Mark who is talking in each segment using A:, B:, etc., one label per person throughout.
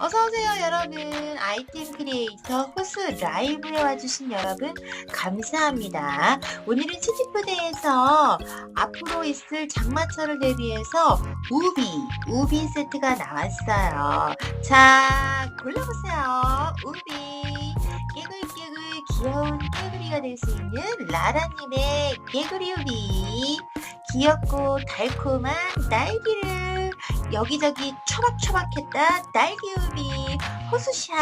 A: 어서오세요 여러분. 아이템 크리에이터 호수 라이브에 와주신 여러분 감사합니다. 오늘은 치즈푸드에서 앞으로 있을 장마철을 대비해서 우비 우비 세트가 나왔어요. 자 골라보세요. 우비. 깨글깨글 귀여운 깨구리가 될 수 있는 라라님의 깨구리 우비. 귀엽고 달콤한 딸기를 여기저기 초박초박했다 딸기우비 호수샵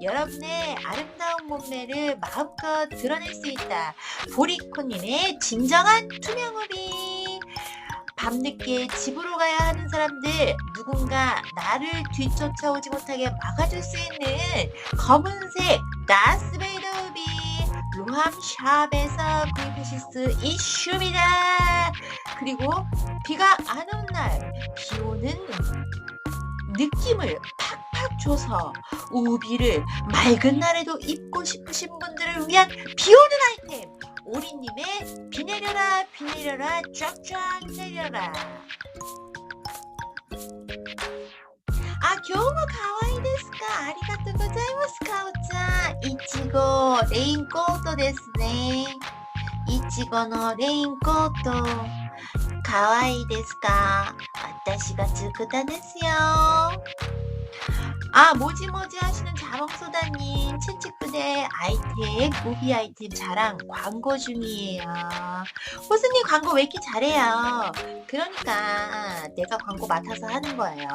A: 여러분의 아름다운 몸매를 마음껏 드러낼 수 있다. 보리코님의 진정한 투명우비 밤늦게 집으로 가야 하는 사람들 누군가 나를 뒤쫓아오지 못하게 막아줄 수 있는 검은색 다스베이더 우비. 로함샵에서 구입하실 수 있습니다. 그리고 비가 안온 날, 비 오는 느낌을 팍팍 줘서 우비를 맑은 날에도 입고 싶으신 분들을 위한 비 오는 아이템! 오리님의 비 내려라, 비 내려라, 쫙쫙 내려라. 아, 교무 가와이 데스까? 아리가또 고자이마스까, 오짜. 이치고, 레인코트 ですね。いちごのレインコート。 와이 데스까? 아따시가 쯔쿠타 데스요. 아, 뭐지 뭐지 하시는 자몽소다님, 채찍부대 아이템, 무비 아이템 자랑 광고 중이에요. 호수님 광고 왜 이렇게 잘해요? 그러니까 내가 광고 맡아서 하는 거예요.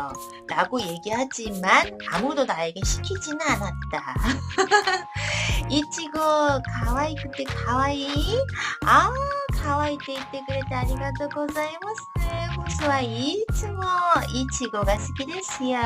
A: 라고 얘기하지만 아무도 나에게 시키지는 않았다. 이치고, 가와이 그때 가와이? 아, 可愛いって言ってくれてありがとうございます。ホスはいつもいちごが好きですよ。